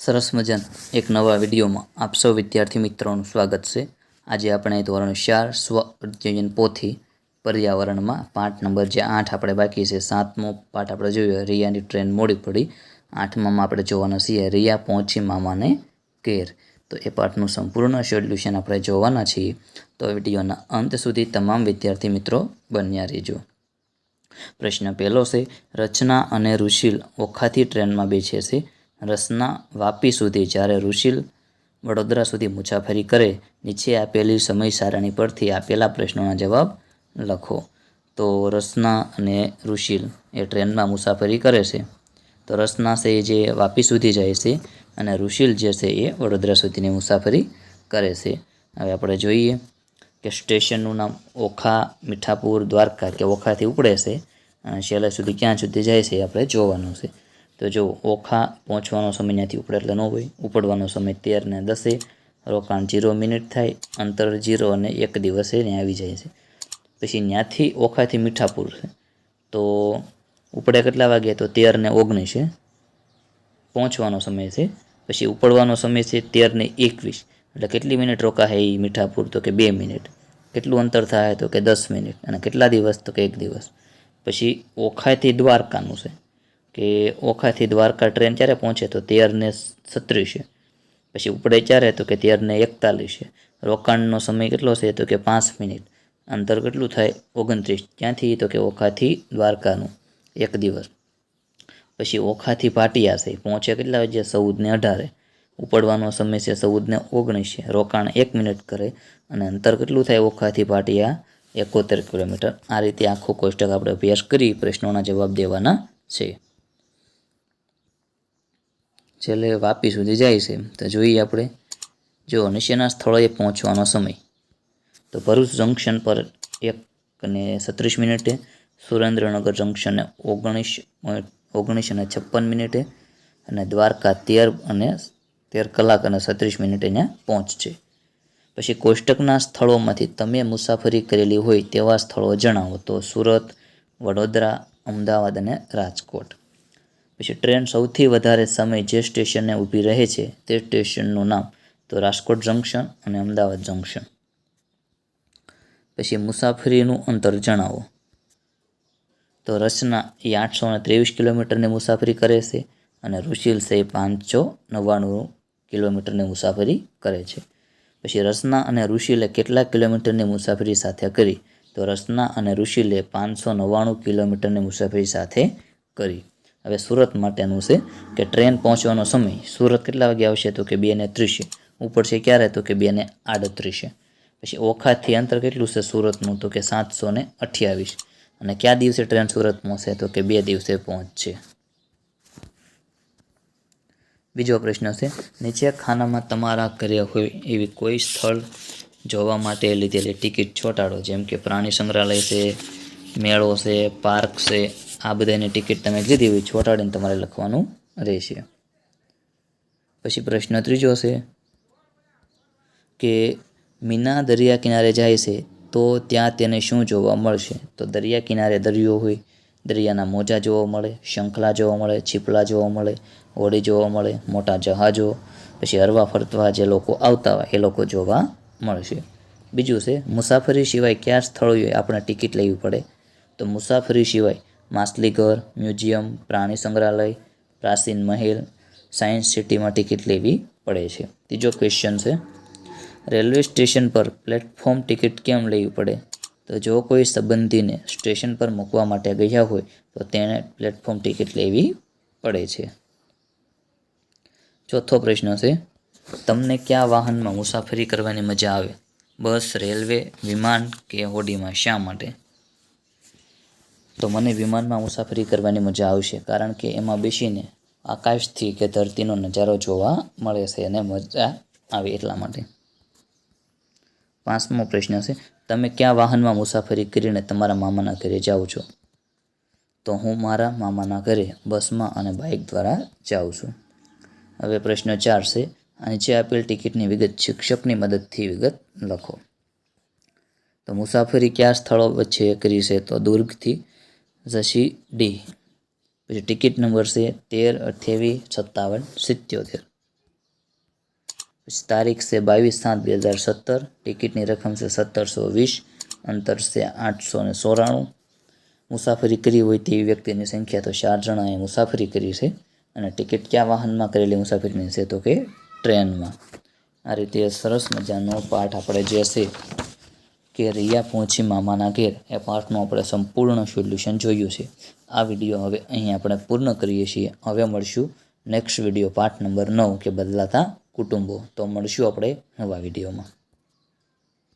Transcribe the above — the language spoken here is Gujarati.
સરસ મજાના એક નવા વિડીયોમાં આપ સૌ વિદ્યાર્થી મિત્રોનું સ્વાગત છે. આજે આપણે ધોરણ ચાર સ્વ અધ્યયન પોથી પર્યાવરણમાં પાઠ નંબર જે આઠ આપણે બાકી છે, સાતમો પાઠ આપણે જોયો, રિયાની ટ્રેન મોડી પડી. આઠમામાં આપણે જોવાના છીએ, રિયા પહોંચી મામાને કેર તો એ પાઠનું સંપૂર્ણ સોલ્યુશન આપણે જોવાના છીએ. તો વિડીયોના અંત સુધી તમામ વિદ્યાર્થી મિત્રો બન્યા રહેજો. પ્રશ્ન પહેલો છે, રચના અને ઋષિલ ઓખાથી ટ્રેનમાં બેસે છે. રસના વાપી સુધી જ્યારે ઋષિલ વડોદરા સુધી મુસાફરી કરે, નીચે આપેલી સમય સારણી પરથી આપેલા પ્રશ્નોના જવાબ લખો. તો રસના અને ઋષિલ એ ટ્રેનમાં મુસાફરી કરે છે. તો રસના છે જે વાપી સુધી જાય છે અને ઋષિલ જે છે એ વડોદરા સુધીની મુસાફરી કરે છે. હવે આપણે જોઈએ કે સ્ટેશનનું નામ ઓખા મીઠાપુર દ્વારકા કે ઓખાથી ઉપડે છે અને છેલ્લે સુધી ક્યાં સુધી જાય છે એ આપણે જોવાનું છે. તો જો ઓખા પહોંચવાનો સમય ત્યાંથી ઉપડે એટલે ન હોય, ઉપડવાનો સમય તેર ને દસે, રોકાણ જીરો મિનિટ થાય, અંતર જીરો અને એક દિવસે ત્યાં આવી જાય છે. પછી ત્યાંથી ઓખાથી મીઠાપુર છે. તો ઉપડે કેટલા વાગે? તો તેર ને છે પહોંચવાનો સમય છે. પછી ઉપડવાનો સમય છે તેર ને એકવીસ. એટલે કેટલી મિનિટ રોકાશે એ મીઠાપુર? તો કે બે મિનિટ. કેટલું અંતર થાય તો કે દસ મિનિટ. અને કેટલા દિવસ? તો કે એક દિવસ. પછી ઓખાથી દ્વારકાનું છે. કે ઓખાથી દ્વારકા ટ્રેન ક્યારે પહોંચે તો તેરને છત્રીસે પછી ઉપડે ક્યારે તો કે તેરને એકતાલીસે. રોકાણનો સમય કેટલો છે તો કે પાંચ મિનિટ. અંતર કેટલું થાય? ઓગણત્રીસ. ક્યાંથી? તો કે ઓખાથી દ્વારકાનું. એક દિવસ. પછી ઓખાથી ભાટિયા છે. પહોંચે કેટલા વાગે ચૌદને અઢારે. ઉપડવાનો સમય છે ચૌદને ઓગણીસ. છે રોકાણ એક મિનિટ કરે અને અંતર કેટલું થાય? ઓખાથી ભાટિયા એકોતેર કિલોમીટર. આ રીતે આખો કોષ્ટક આપણે અભ્યાસ કરી પ્રશ્નોના જવાબ દેવાના છે. છેલ્લે વાપી સુધી જાય છે. તો જોઈએ આપણે. જો નીચેના સ્થળોએ પહોંચવાનો સમય. તો ભરૂચ જંકશન પર એક અને છત્રીસ મિનિટે, સુરેન્દ્રનગર જંકશને ઓગણીસ ઓગણીસ અને છપ્પન મિનિટે અને દ્વારકા તેર અને તેર કલાક અને છત્રીસ મિનિટે ત્યાં પહોંચશે. પછી કોષ્ટકના સ્થળોમાંથી તમે મુસાફરી કરેલી હોય તેવા સ્થળો જણાવો. તો સુરત, વડોદરા, અમદાવાદ અને રાજકોટ. પછી ટ્રેન સૌથી વધારે સમય જે સ્ટેશને ઊભી રહે છે તે સ્ટેશનનું નામ તો રાજકોટ જંકશન અને અમદાવાદ જંકશન. પછી મુસાફરીનું અંતર જણાવો. તો રચના એ આઠસો ને ત્રેવીસ કિલોમીટરની મુસાફરી કરે છે અને ઋષિલ સે પાંચસો નવ્વાણું કિલોમીટરની મુસાફરી કરે છે. પછી રચના અને ઋષિલે કેટલા કિલોમીટરની મુસાફરી સાથે કરી? તો રચના અને ઋષિલે પાંચસો નવ્વાણું કિલોમીટરની મુસાફરી સાથે કરી. હવે સુરત માટેનું છે કે ટ્રેન પહોંચવાનો સમય. સુરત કેટલા વાગે આવશે તો કે બે ને ત્રીસે ઉપડશે ક્યારે તો કે બે ને આડત્રીસે. પછી ઓખાથી અંતર કેટલું છે સુરતનું તો કે સાતસો ને અઠ્યાવીસ. અને કયા દિવસે ટ્રેન સુરત પહોંચશે તો કે બે દિવસે પહોંચશે? બીજો પ્રશ્ન છે, નીચે ખાનામાં તમારા કર્યા હોય એવી કોઈ સ્થળ જોવા માટે લીધેલી ટિકિટ છોટાડો જેમ કે પ્રાણી સંગ્રહાલય છે, મેળો છે, પાર્ક છે આ બધાની ટિકિટ તમે લીધી હોય ચોંટાડીને તમારે લખવાનું રહેશે. પછી પ્રશ્ન ત્રીજો છે કે મીના દરિયા કિનારે જાય છે તો ત્યાં તેને શું જોવા મળશે? તો દરિયા કિનારે દરિયો હોય, દરિયાના મોજા જોવા મળે, શંખલા જોવા મળે, છીપલા જોવા મળે હોડી જોવા મળે, મોટા જહાજો, પછી હરવા ફરતવા જે લોકો આવતા હોય, એ લોકો જોવા મળશે. બીજું છે, મુસાફરી સિવાય કયા સ્થળોએ આપણે ટિકિટ લેવી પડે? તો મુસાફરી સિવાય માછલીઘર, મ્યુઝિયમ, પ્રાણી સંગ્રહાલય, પ્રાચીન મહેલ, સાયન્સ સિટીમાં ટિકિટ લેવી પડે છે. ત્રીજો ક્વેશ્ચન છે, રેલવે સ્ટેશન પર પ્લેટફોર્મ ટિકિટ કેમ લેવી પડે? તો જો કોઈ સંબંધીને સ્ટેશન પર મૂકવા માટે ગયા હોય, તો તેણે પ્લેટફોર્મ ટિકિટ લેવી પડે છે. ચોથો પ્રશ્ન છે, તમને કયા વાહનમાં મુસાફરી કરવાની મજા આવે? બસ, રેલવે, વિમાન કે હોડીમાં? શા માટે? તો મને વિમાનમાં મુસાફરી કરવાની મજા આવશે, કારણ કે એમાં બેસીને આકાશથી કે ધરતીનો નજારો જોવા મળે છે અને મજા આવે એટલા માટે. પાંચમો પ્રશ્ન છે, તમે કયા વાહનમાં મુસાફરી કરીને તમારા મામાના ઘરે જાઓ છો? તો હું મારા મામાના ઘરે બસમાં અને બાઇક દ્વારા જાઉં છું. હવે પ્રશ્ન ચાર છે, અને જે આપેલ ટિકિટની વિગત શિક્ષકની મદદથી વિગત લખો. તો મુસાફરી કયા સ્થળો વચ્ચે કરી છે? તો દુર્ગથી ઝસી ડી. પછી ટિકિટ નંબર છે તેર અઠ્યાવીસ સત્તાવન સિત્યોતેર. પછી તારીખ છે બાવીસ સાત બે હજાર સત્તર. ટિકિટની રકમ છે સત્તરસો વીસ. અંતર છે આઠસો ને ચોરાણું. મુસાફરી કરી હોય તેવી વ્યક્તિની સંખ્યા તો ચાર જણાએ મુસાફરી કરી છે. અને ટિકિટ કયા વાહનમાં કરેલી મુસાફરીની છે તો કે ટ્રેનમાં. આ રીતે સરસ મજાનો પાઠ આપણે જે છે કે રિયા પહોંચી મામાના ઘેર એ પાઠનું આપણે સંપૂર્ણ સોલ્યુશન જોયું છે. આ વીડિયો હવે અહીં આપણે પૂર્ણ કરીએ છીએ. હવે મળશું નેક્સ્ટ વીડિયો પાઠ નંબર નવ કે બદલાતા કુટુંબો. તો મળશું આપણે નવા વિડીયોમાં.